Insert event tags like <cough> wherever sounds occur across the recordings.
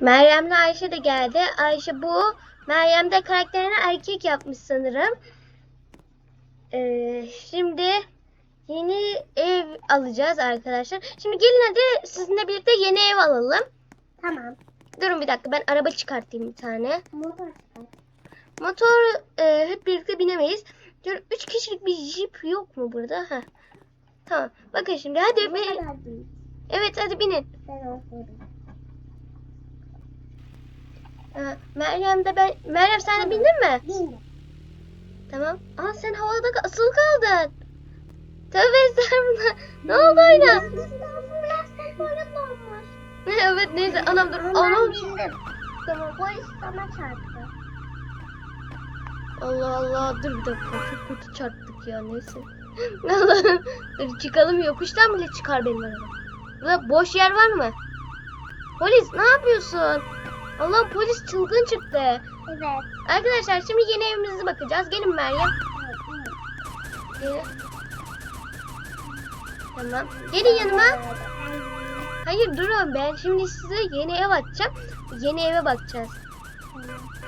Meryem'le Ayşe de geldi. Ayşe bu. Meryem de karakterini erkek yapmış sanırım. Ee, şimdi yeni ev alacağız arkadaşlar. Şimdi gelin hadi sizinle birlikte yeni ev alalım. Tamam. Durun bir dakika ben araba çıkartayım bir tane. Motor. Motor e, hep birlikte binemeyiz. Diyor, üç kişilik bir jip yok mu burada? Heh. Tamam. Bakın şimdi hadi Ne. Evet hadi binin. Ben olsaydım. Ha, Meryem de ben... Meryem sen de bindin mi? Bindim. Tamam. Aa sen havada asılı kaldın. Tövbe estağfurullah. Ne oldu oyna? <laughs> evet neyse anam dur. Anam. Tamam. Polis bana çarptı. Allah Allah dur bir dakika çok kötü çarptık ya neyse. <laughs> Allah'ım dur çıkalım yokuştan bile çıkar benim araba. Burada boş yer var mı? Polis ne yapıyorsun? Allah polis çılgın çıktı. Evet. Arkadaşlar şimdi yeni evimize bakacağız. Gelin Meryem. Gelin. Tamam. Gelin yanıma. Hayır durun ben şimdi size yeni ev açacağım. Yeni eve bakacağız.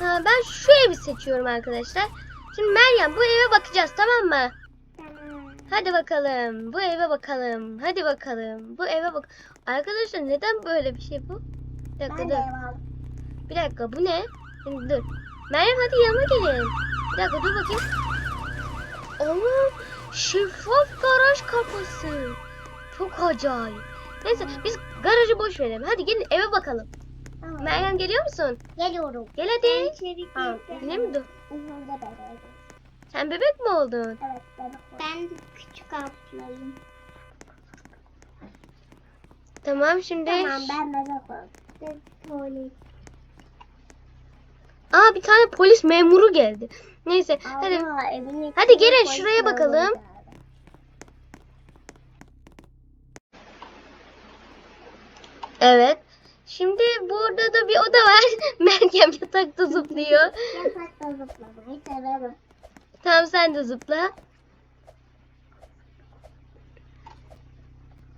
Ha, ben şu evi seçiyorum arkadaşlar. Şimdi Meryem bu eve bakacağız tamam mı? Hadi bakalım. Bu eve bakalım. Hadi bakalım. Bu eve bak. Arkadaşlar neden böyle bir şey bu? Bir dakika Ben de dur. ev aldım. Bir dakika bu ne? Şimdi dur. Meryem hadi yanıma gelin. Bir dakika dur bakayım. Allah şeffaf garaj kapısı. Çok acayip. Neyse biz garajı boş verelim. Hadi gelin eve bakalım. Tamam. Meryem geliyor musun? Geliyorum. Gel hadi. Girdim. Yine mi dur? Sen bebek mi oldun? Evet bebek. Ben küçük ablayım. Tamam şimdi. Tamam ben bebek oldum. Polis. Aa bir tane polis memuru geldi. Neyse hadi. Aa, Hadi içinde gelin şuraya bakalım. geldi. Evet. Şimdi burada da bir oda var. <laughs> Meryem yatakta zıplıyor. Yatakta zıplamayı severim. Tamam sen de zıpla.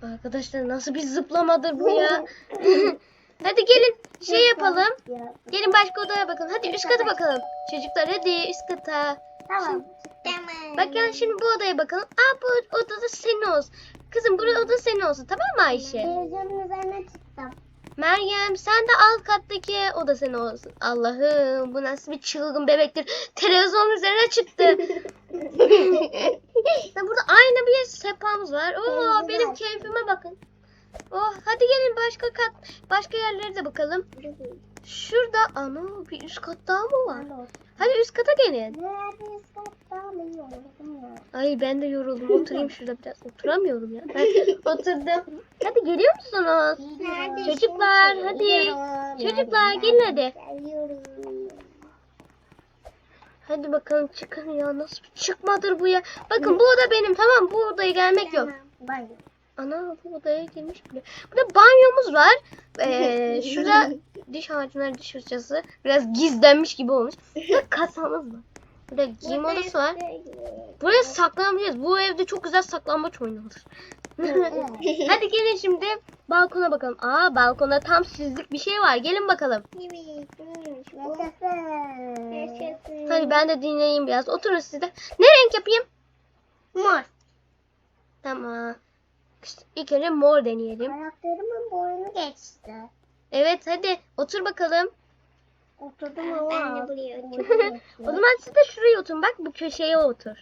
Arkadaşlar nasıl bir zıplamadır bu ya. <laughs> hadi gelin şey yapalım. Ya, Gelin başka odaya bakalım. Hadi üst kata bakalım. Çocuklar hadi üst kata. Tamam. Tamam. Bak gel şimdi bu odaya bakalım. Aa bu odada senin olsun. Kızım bu oda senin olsun tamam mı Ayşe? Televizyonun üzerine çıktım. Meryem sen de alt kattaki oda senin olsun. Allah'ım bu nasıl bir çılgın bebektir. Televizyonun üzerine çıktı. <laughs> Burada aynı bir sehpamız var. Oo benim keyfime bakın. Oh hadi gelin başka kat başka yerlere de bakalım. Şurada ana bir üst kat daha mı var? Hadi üst kata gelin. Ay ben de yoruldum. Oturayım <laughs> şurada biraz. Oturamıyorum ya. Ben <laughs> oturdum. Hadi geliyor musunuz? Çocuklar, hadi. Çocuklar, gelin hadi. Hadi bakalım çıkın ya. Nasıl çıkmadır bu ya. Bakın bu oda benim tamam Bu odaya gelmek yok. Bye. Ana bu odaya girmiş bile. Burada banyomuz var. Ee, şurada diş ağacına diş fırçası. Biraz gizlenmiş gibi olmuş. Burada <laughs> kasamız var. Burada giyim odası var. Buraya saklanabiliriz. Bu evde çok güzel saklambaç oynanır. <laughs> Hadi gelin şimdi balkona bakalım. Aa balkonda tam sizlik bir şey var. Gelin bakalım. Hadi ben de dinleyeyim biraz. Oturun siz de. Ne renk yapayım? Mor. Tamam. İşte ilk önce mor deneyelim. Karakterimin boyunu geçti. Evet hadi otur bakalım. Oturdum ama. Ben de buraya <laughs> o zaman siz de şuraya oturun. Bak bu köşeye otur.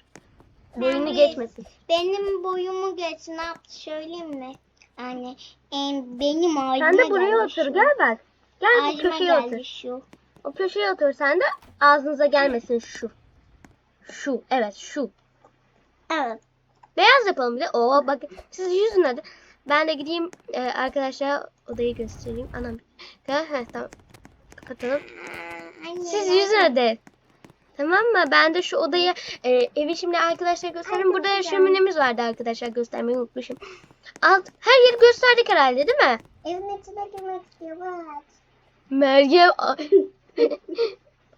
Boyunu Ben- geçmesin. Benim boyumu geç. Ne yaptı söyleyeyim mi? Yani em, benim ağacıma Sen de buraya otur. şu. Gel bak. Gel bu köşeye otur. şu. O köşeye otur sen de. Ağzınıza gelmesin şu. Şu. Evet şu. Evet. Beyaz yapalım bir de. Oo bak siz yüzün hadi. Ben de gideyim e, arkadaşlar odayı göstereyim. Anam. Ha, tamam. Kapatalım. Siz yüzün hadi. Tamam mı? Ben de şu odayı e, evi şimdi arkadaşlar göstereyim. Burada şöminemiz vardı arkadaşlar göstermeyi unutmuşum. Alt, her yeri gösterdik herhalde değil mi? Evin içine girmek istiyor bak. Meryem Ay- <laughs>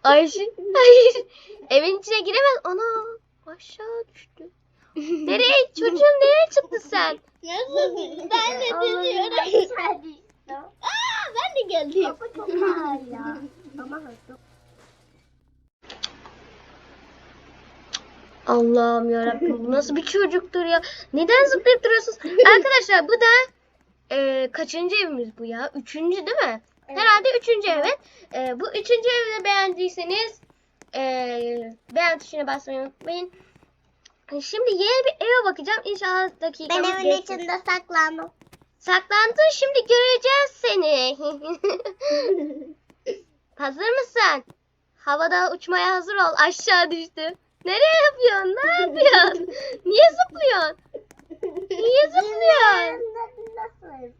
Ayşe hayır evin içine giremez ana aşağı düştü <laughs> nereye çocuğum nereye çıktın sen Nasıl? Ben de düşüyorum. Aa, ben de geldim. Kapı çok ağır ya. Ama. Allah'ım yarabbim bu nasıl bir çocuktur ya. Neden zıplayıp duruyorsunuz? Arkadaşlar bu da e, kaçıncı evimiz bu ya? Üçüncü değil mi? Herhalde üçüncü evet. E, bu üçüncü evi de beğendiyseniz e, beğen tuşuna basmayı unutmayın. Şimdi yeni bir eve bakacağım. İnşallah Ben dakikamız evin geçsin. içinde saklandım. Saklandın şimdi göreceğiz seni. <laughs> hazır mısın? Havada uçmaya hazır ol. Aşağı düştü. Nereye yapıyorsun? Ne <laughs> yapıyorsun? Niye zıplıyorsun? Niye zıplıyorsun? Nasıl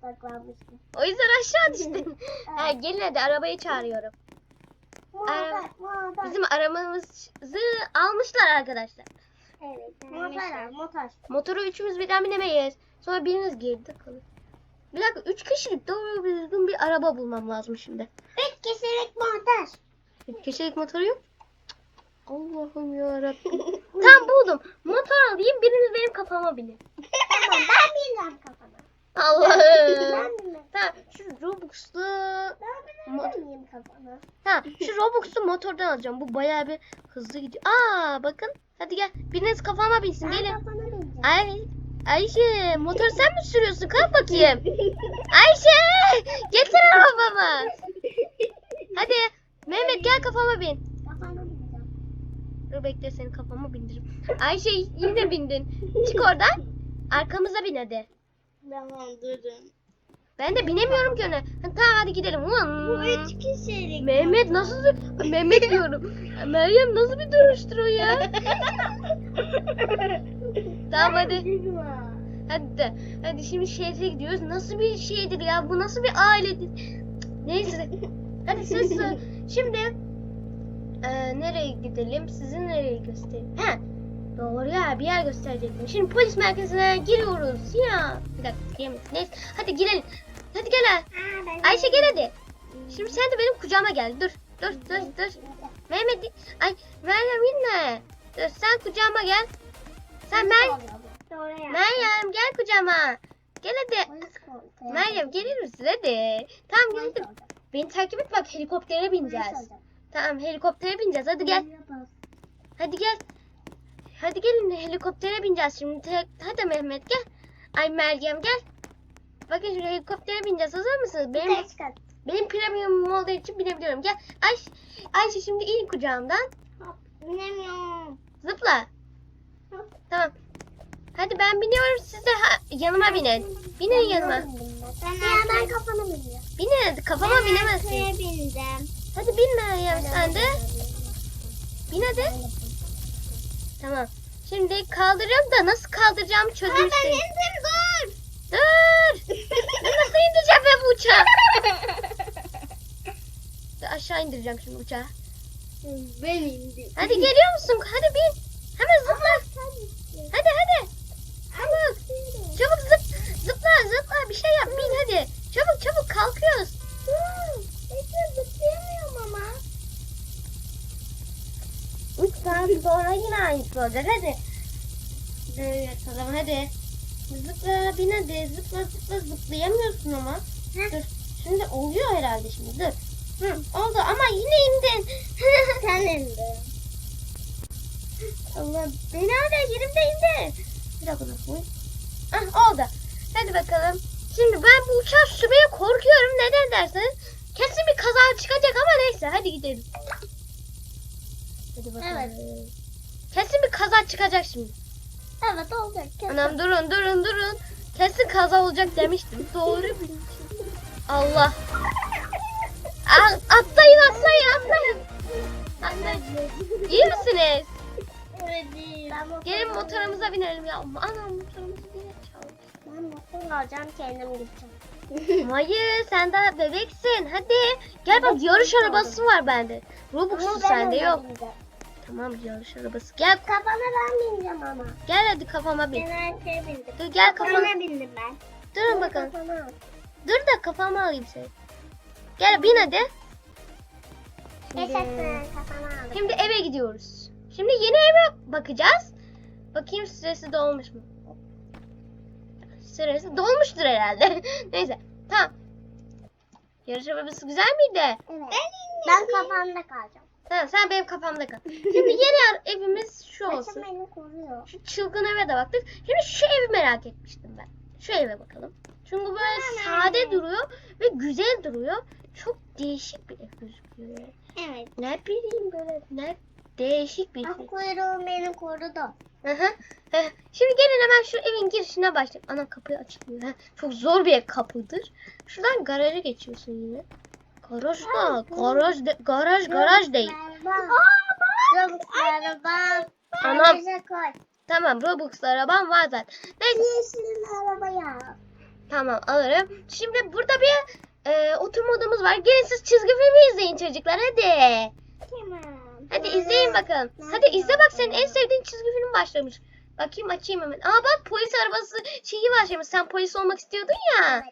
saklanmıştım? O yüzden aşağı <laughs> düştün. ha, gelin hadi arabayı çağırıyorum. Motor. Bizim aramamızı almışlar arkadaşlar. Evet. Motor, motor. Motoru üçümüz birden binemeyiz. Sonra biriniz geride kalır. Bir dakika üç kişilik doğru düzgün bir araba bulmam lazım şimdi. Üç kişilik montaj. Üç kişilik motoru yok. Allah'ım yarabbim. <laughs> Tam buldum. Motor alayım biriniz benim kafama binin. Tamam ben bilmem kafana. Allah'ım. Ben bilmem. tamam şu Robux'lu Miyim kafana? Ha <laughs> şu Robux'lu motordan alacağım. Bu bayağı bir hızlı gidiyor. Aa bakın. Hadi gel. Biriniz kafama binsin. Ben Gelin. kafana bineceğim. Ay Ayşe motoru sen mi sürüyorsun? Kalk <laughs> bakayım. Ayşe getir arabamı. Hadi Mehmet gel kafama bin. Kafana bineceğim. Dur bekle seni kafama bindiririm. Ayşe yine bindin. Çık oradan. Arkamıza bin hadi. Tamam durun. Ben de binemiyorum ki ona. Ha, Tamam hadi gidelim. Bu üç kişilik. Mehmet nasıl Mehmet diyorum. Meryem nasıl bir duruştur o ya? tamam hadi. Hadi de. Hadi şimdi şehre gidiyoruz. Nasıl bir şeydir ya? Bu nasıl bir ailedir? Neyse. Hadi söz. Şimdi e, nereye gidelim? Sizi nereye göstereyim? He. Doğru ya bir yer gösterecektim. Şimdi polis merkezine giriyoruz. Ya. Bir dakika giremedim. Neyse. Hadi girelim. Hadi gel. ha. Ayşe gel hadi. Şimdi sen de benim kucağıma gel. Dur. Dur dur dur. Mehmet. Ay Meryem inme. Dur sen kucağıma gel. Sen Mer. Meryem gel kucağıma. Gel hadi. Meryem gelir misin hadi. Tamam geldim. Beni takip et bak helikoptere bineceğiz. Tamam helikoptere bineceğiz hadi gel. Hadi gel. Hadi gelin helikoptere bineceğiz şimdi. Hadi Mehmet gel. Ay Meryem gel. Bakın şimdi helikoptere bineceğiz. Hazır mısınız? Benim Kaç kat? benim premium olduğu için binebiliyorum. Gel. Ay Ayşe şimdi in kucağımdan. Bilemiyorum. Zıpla. Tamam. Hadi ben biniyorum siz de ha- yanıma binin. Binin yanıma. Ben Ya ben kafana bineceğim. Binin kafama binemezsin. arkaya bindim. Hadi bin Meryem sen de. Bin hadi. Tamam. Şimdi kaldırıyorum da nasıl kaldıracağımı Ha, çözmüştüm. ben indim dur. Dur. Ben nasıl indireceğim ben bu uçağı? Aşağı indireceğim şimdi uçağı. ben indim. Hadi geliyor musun? Hadi bin. Hemen zıpla. Hadi hadi. Çabuk. Çabuk zıp. Zıpla zıpla bir şey yap bin hadi. Çabuk çabuk kalkıyoruz. Bekle zıplayamıyorum ama. 3 saat sonra yine aynısı olacak hadi. O zaman hadi. Zıpla bin hadi zıpla zıpla zıplayamıyorsun ama. Dur şimdi oluyor herhalde şimdi dur. Hı, oldu ama yine indin. <laughs> Sen indin. Allah beni hala yerimde indi. Bir dakika dur. Ah oldu. Hadi bakalım. Şimdi ben bu uçağı sürmeye korkuyorum. Neden derseniz kesin bir kaza çıkacak ama neyse hadi gidelim. Hadi bakalım. Evet. Kesin bir kaza çıkacak şimdi. Evet olacak. Anam durun durun durun. Kesin kaza olacak demiştim. Doğru bilmişim. Allah. Al, atlayın atlayın atlayın. Atlayın. İyi misiniz? Evet iyi. Gelin motorumuza binelim ya. Anam motorumuzu niye çaldı? Ben motor alacağım kendim gideceğim. <laughs> Hayır sen daha bebeksin. Hadi. Gel bak yarış arabası var bende. Robux'u sende yok. Tamam yarış arabası. Gel Kafana ben bineceğim ama. gel hadi kafama bin. Ben arkaya bindim. Dur gel kafama. Kafana bindim ben. Durun bakalım. Kafana. Dur da kafama alayım seni. Gel bin hadi. Yaşasın kafana al. Şimdi eve gidiyoruz. Şimdi yeni eve bakacağız. Bakayım süresi dolmuş mu? Süresi dolmuştur herhalde. <laughs> Neyse. Tamam. Yarış arabası güzel miydi? Evet. Ben kafamda kalacağım. Ha, sen benim kafamda kal. <laughs> Şimdi yeni evimiz şu olsun. Şu çılgın eve de baktık. Şimdi şu evi merak etmiştim ben. Şu eve bakalım. Çünkü böyle sade duruyor ve güzel duruyor. Çok değişik bir ev gözüküyor. Evet. Ne bileyim böyle ne değişik bir Bak şey. kuyruğum beni korudu. Şimdi gelin hemen şu evin girişine başlayalım. Ana kapıyı açılmıyor. Çok zor bir ev kapıdır. Şuradan garaja geçiyorsun yine. Garaj da. Garaj, de, garaj, garaj değil. Robux araba. Anam. Tamam Robux arabam var zaten. Neyse Yeşil arabaya. tamam alırım. Şimdi burada bir e, oturma odamız var. Gelin siz çizgi filmi izleyin çocuklar hadi. Tamam. Hadi izleyin bakalım. Hadi izle bak senin en sevdiğin çizgi film başlamış. Bakayım açayım hemen. Aa bak polis arabası şeyi başlamış. Sen polis olmak istiyordun ya.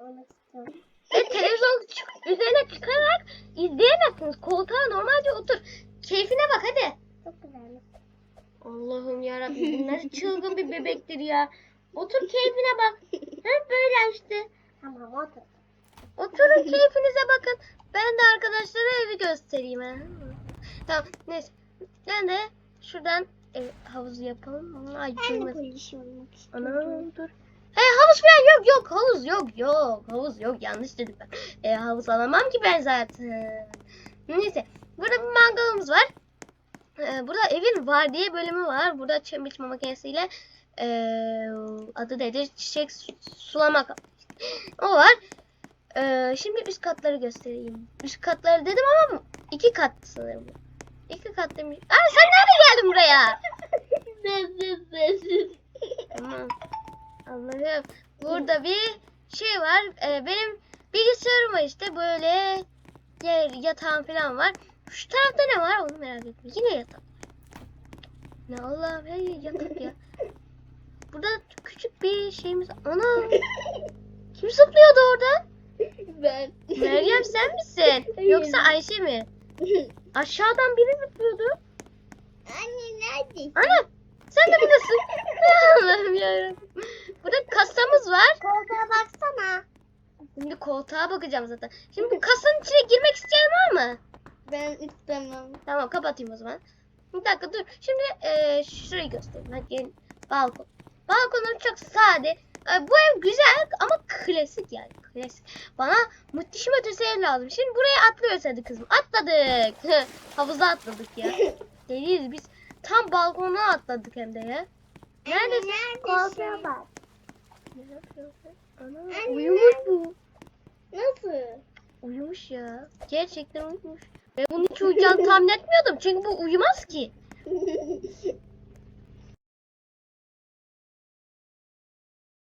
Onu istiyorum. Ve televizyon çık- üzerine çıkarak izleyemezsiniz. Koltuğa normalce otur. Keyfine bak hadi. Çok güzelmiş. Allah'ım yarabbim <laughs> nasıl çılgın bir bebektir ya. Otur keyfine bak. Hep böyle işte. Tamam otur. Oturun keyfinize bakın. Ben de arkadaşlara evi göstereyim. ha. Tamam neyse. Ben de şuradan ev, havuzu yapalım. Ay Ben de duymasın. polis olmak istiyorum. Anam dur. He havuz falan yok yok havuz yok yok havuz yok yanlış dedim ben. E, havuz alamam ki ben zaten. Neyse burada bir mangalımız var. E, burada evin var diye bölümü var. Burada çim biçme makinesiyle e, adı nedir çiçek su- sulama o var. E, şimdi üst katları göstereyim. Üst katları dedim ama iki kat sanırım. İki kat demiş. Aa sen nerede geldin buraya? Sessiz sessiz. Aman Allah'ım. Burada bir şey var. Ee, benim bilgisayarım var işte böyle yer, yatağım falan var. Şu tarafta ne var onu merak ettim. Yine yatak. Ne Allah'ım her yer yatak ya. Burada küçük bir şeyimiz Ana! Kim zıplıyordu oradan? Ben. Meryem sen misin? Yoksa Ayşe mi? Aşağıdan biri zıplıyordu. Anne neredesin? Ana! Sen de buradasın. <laughs> Allah'ım yarabbim. Burada kasamız var. Koltuğa baksana. Şimdi koltuğa bakacağım zaten. Şimdi bu kasanın içine girmek isteyen var mı? Ben istemem. Tamam kapatayım o zaman. Bir dakika dur. Şimdi eee şurayı göstereyim. Hadi gelin. Balkon. Balkonum çok sade. E, bu ev güzel ama klasik yani. Klasik. Bana muhteşem ötesi ev lazım. Şimdi buraya atlıyoruz hadi kızım. Atladık. Havuza atladık ya. <laughs> Deliyiz biz. Tam balkona atladık hem de ya. Neredesin? Koltuğa bak. Ana, Anne. uyumuş bu. Nasıl? Uyumuş ya. Gerçekten uyumuş. Ve bunun hiç uyuyacağını tahmin etmiyordum. Çünkü bu uyumaz ki. <laughs>